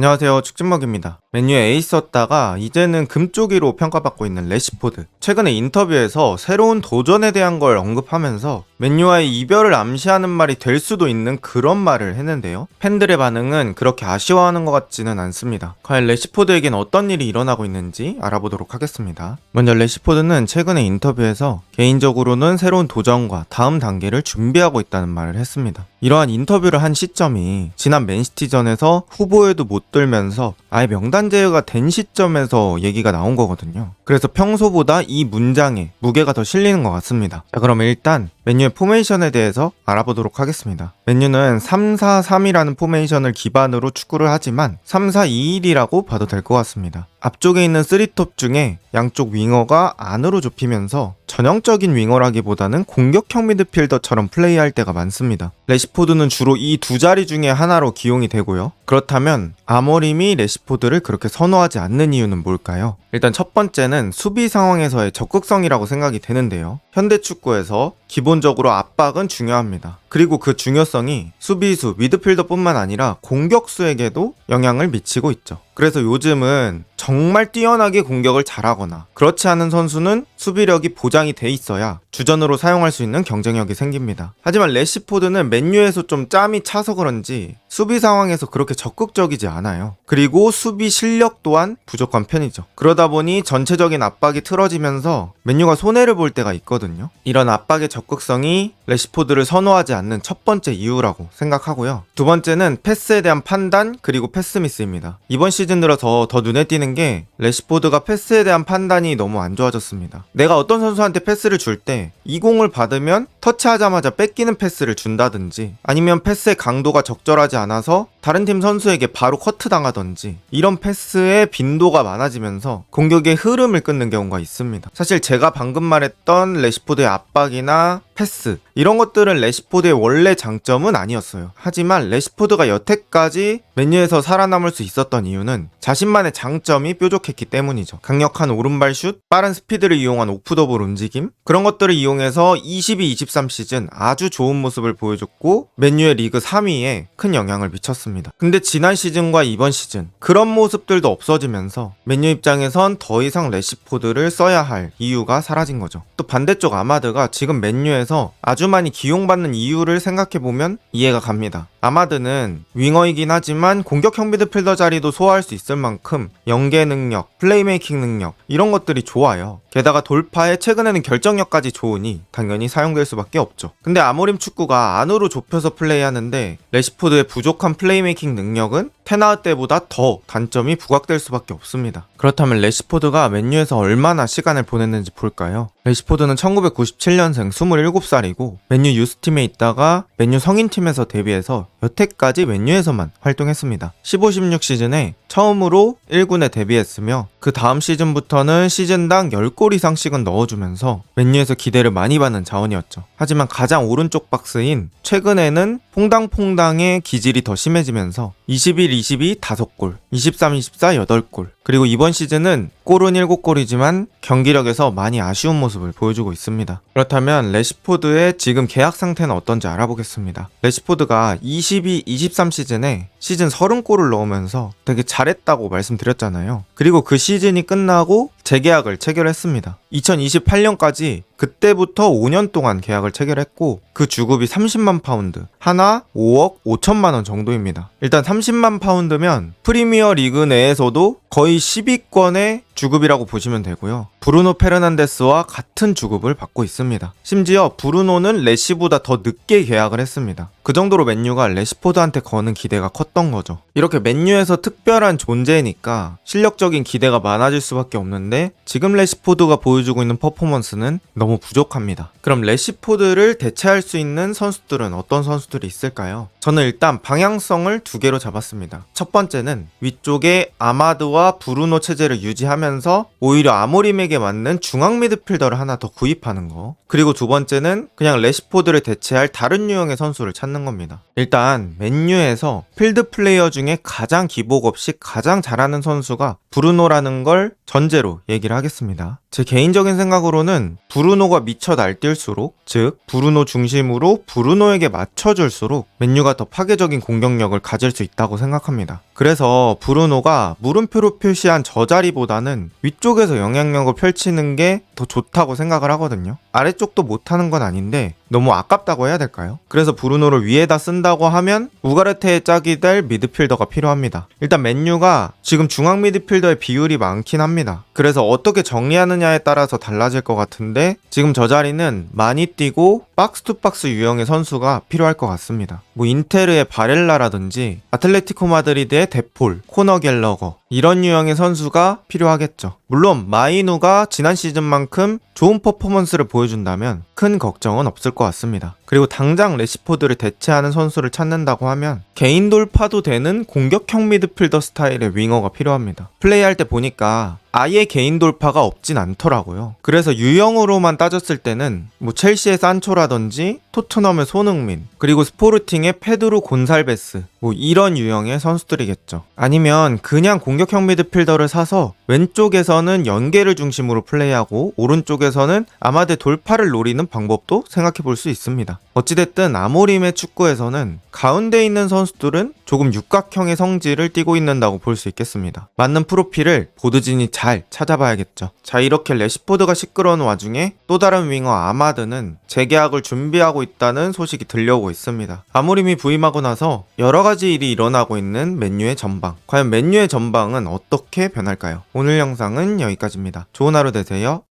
안녕하세요. 축진먹입니다. 맨유에 에이스였다가 이제는 금쪽이로 평가받고 있는 레시포드. 최근에 인터뷰에서 새로운 도전에 대한 걸 언급하면서 맨유와의 이별을 암시하는 말이 될 수도 있는 그런 말을 했는데요. 팬들의 반응은 그렇게 아쉬워하는 것 같지는 않습니다. 과연 레시포드에겐 어떤 일이 일어나고 있는지 알아보도록 하겠습니다. 먼저 레시포드는 최근에 인터뷰에서 개인적으로는 새로운 도전과 다음 단계를 준비하고 있다는 말을 했습니다. 이러한 인터뷰를 한 시점이 지난 맨시티전에서 후보에도 못 들면서 아예 명단 제외가 된 시점에서 얘기가 나온 거거든요. 그래서 평소보다 이 문장에 무게가 더 실리는 것 같습니다. 자, 그럼 일단 맨유의 포메이션에 대해서 알아보도록 하겠습니다. 맨유는 3-4-3이라는 포메이션을 기반으로 축구를 하지만 3-4-2-1이라고 봐도 될 것 같습니다. 앞쪽에 있는 3톱 중에 양쪽 윙어가 안으로 좁히면서 전형적인 윙어라기보다는 공격형 미드필더처럼 플레이할 때가 많습니다. 레시포드는 주로 이 두 자리 중에 하나로 기용이 되고요. 그렇다면 아머림이 레시포드를 그렇게 선호하지 않는 이유는 뭘까요? 일단 첫 번째는 수비 상황에서의 적극성이라고 생각이 되는데요. 현대 축구에서 기본적으로 압박은 중요합니다. 그리고 그 중요성이 수비수, 미드필더뿐만 아니라 공격수에게도 영향을 미치고 있죠. 그래서 요즘은 정말 뛰어나게 공격을 잘하거나 그렇지 않은 선수는 수비력이 보장이 돼 있어야 주전으로 사용할 수 있는 경쟁력이 생깁니다. 하지만 레시포드는 맨유에서 좀 짬이 차서 그런지 수비 상황에서 그렇게 적극적이지 않아요. 그리고 수비 실력 또한 부족한 편이죠. 그러다 보니 전체적인 압박이 틀어지면서 맨유가 손해를 볼 때가 있거든요. 이런 압박의 적극성이 레시포드를 선호하지 않는 첫 번째 이유라고 생각하고요. 두 번째는 패스에 대한 판단 그리고 패스 미스입니다. 이번 시즌 들어서 더 눈에 띄는 게 레시포드가 패스에 대한 판단이 너무 안 좋아졌습니다. 내가 어떤 선수한테 패스를 줄 때 이 공을 받으면 터치하자마자 뺏기는 패스를 준다든지 아니면 패스의 강도가 적절하지 않아서 다른 팀 선수에게 바로 커트 당하던지 이런 패스의 빈도가 많아지면서 공격의 흐름을 끊는 경우가 있습니다. 사실 제가 방금 말했던 레시포드의 압박이나 패스 이런 것들은 레시포드의 원래 장점은 아니었어요. 하지만 레시포드가 여태까지 맨유에서 살아남을 수 있었던 이유는 자신만의 장점이 뾰족했기 때문이죠. 강력한 오른발 슛, 빠른 스피드를 이용한 오프더볼 움직임 그런 것들을 이용해서 22-23 시즌 아주 좋은 모습을 보여줬고 맨유의 리그 3위에 큰 영향을 미쳤 습니다. 근데 지난 시즌과 이번 시즌 그런 모습들도 없어지면서 맨유 입장에선 더 이상 레시포드를 써야 할 이유가 사라진 거죠. 또 반대쪽 아마드가 지금 맨유에서 아주 많이 기용받는 이유를 생각해보면 이해가 갑니다. 아마드는 윙어이긴 하지만 공격형 미드필더 자리도 소화할 수 있을 만큼 연계 능력, 플레이메이킹 능력 이런 것들이 좋아요. 게다가 돌파에 최근에는 결정력까지 좋으니 당연히 사용될 수밖에 없죠. 근데 아모림 축구가 안으로 좁혀서 플레이하는데 레시포드의 부족한 플레이메이킹 능력은 테나우 때보다 더 단점이 부각될 수밖에 없습니다. 그렇다면 레시포드가 맨유에서 얼마나 시간을 보냈는지 볼까요? 레시포드는 1997년생 27살이고 맨유 유스팀에 있다가 맨유 성인팀에서 데뷔해서 여태까지 맨유에서만 활동했습니다. 15-16 시즌에 처음으로 1군에 데뷔했으며 그 다음 시즌부터는 시즌당 10골 이상씩은 넣어주면서 맨유에서 기대를 많이 받는 자원이었죠. 하지만 가장 오른쪽 박스인 최근에는 퐁당퐁당의 기질이 더 심해지면서 21-22 5골, 23-24 8골, 그리고 이번 시즌은 골은 7골이지만 경기력에서 많이 아쉬운 모습을 보여주고 있습니다. 그렇다면 레시포드의 지금 계약 상태는 어떤지 알아보겠습니다. 레시포드가 22-23 시즌에 시즌 30골을 넣으면서 되게 잘했다고 말씀드렸잖아요. 그리고 그 시즌이 끝나고 재계약을 체결했습니다. 2028년까지 그때부터 5년 동안 계약을 체결했고 그 주급이 30만 파운드, 하나 5억 5천만 원 정도입니다. 일단 30만 파운드면 프리미어 리그 내에서도 거의 10위권의 주급이라고 보시면 되고요. 브루노 페르난데스와 같은 주급을 받고 있습니다. 심지어 브루노는 레시보다 더 늦게 계약을 했습니다. 그 정도로 맨유가 레시포드한테 거는 기대가 컸던 거죠. 이렇게 맨유에서 특별한 존재니까 실력적인 기대가 많아질 수밖에 없는데 지금 레시포드가 보여주고 있는 퍼포먼스는 너무 부족합니다. 그럼 레시포드를 대체할 수 있는 선수들은 어떤 선수들이 있을까요? 저는 일단 방향성을 두 개로 잡았습니다. 첫 번째는 위쪽에 아마드와 브루노 체제를 유지하면서 오히려 아모림에게 맞는 중앙 미드필더를 하나 더 구입하는 거. 그리고 두 번째는 그냥 레시포드를 대체할 다른 유형의 선수를 찾는 겁니다. 일단 맨유에서 필드 플레이어 중에 가장 기복 없이 가장 잘하는 선수가 브루노라는 걸 전제로 얘기를 하겠습니다. 제 개인적인 생각으로는 브루노가 미쳐 날뛸수록 즉 브루노 중심으로 브루노에게 맞춰줄수록 맨유가 맨유가 더 파괴적인 공격력을 가질 수 있다고 생각합니다. 그래서 브루노가 물음표로 표시한 저 자리보다는 위쪽에서 영향력을 펼치는 게 더 좋다고 생각을 하거든요. 아래쪽도 못하는 건 아닌데 너무 아깝다고 해야 될까요? 그래서 브루노를 위에다 쓴다고 하면 우가르테의 짝이 될 미드필더가 필요합니다. 일단 맨유가 지금 중앙 미드필더의 비율이 많긴 합니다. 그래서 어떻게 정리하느냐에 따라서 달라질 것 같은데 지금 저 자리는 많이 뛰고 박스 투 박스 유형의 선수가 필요할 것 같습니다. 뭐 인테르의 바렐라라든지 아틀레티코 마드리드의 데폴, 코너 갤러거 이런 유형의 선수가 필요하겠죠. 물론 마이누가 지난 시즌만큼 좋은 퍼포먼스를 보여준다면 큰 걱정은 없을 것 같습니다. 그리고 당장 레시포드를 대체하는 선수를 찾는다고 하면 개인 돌파도 되는 공격형 미드필더 스타일의 윙어가 필요합니다. 플레이할 때 보니까 아예 개인 돌파가 없진 않더라고요. 그래서 유형으로만 따졌을 때는 뭐 첼시의 산초라든지 토트넘의 손흥민 그리고 스포르팅의 페드로 곤살베스 뭐 이런 유형의 선수들이겠죠. 아니면 그냥 공격형 미드필더를 사서 왼쪽에서는 연계를 중심으로 플레이하고 오른쪽에서는 아마데 돌파를 노리는 방법도 생각해 볼 수 있습니다. 어찌됐든 아모림의 축구에서는 가운데 있는 선수들은 조금 육각형의 성질을 띠고 있는다고 볼 수 있겠습니다. 맞는 프로필을 보드진이 잘 찾아봐야겠죠. 자 이렇게 레시포드가 시끄러운 와중에 또 다른 윙어 아마드는 재계약을 준비하고 있다는 소식이 들려오고 있습니다. 아모림이 부임하고 나서 여러 가지 일이 일어나고 있는 맨유의 전방. 과연 맨유의 전방은 어떻게 변할까요? 오늘 영상은 여기까지입니다. 좋은 하루 되세요.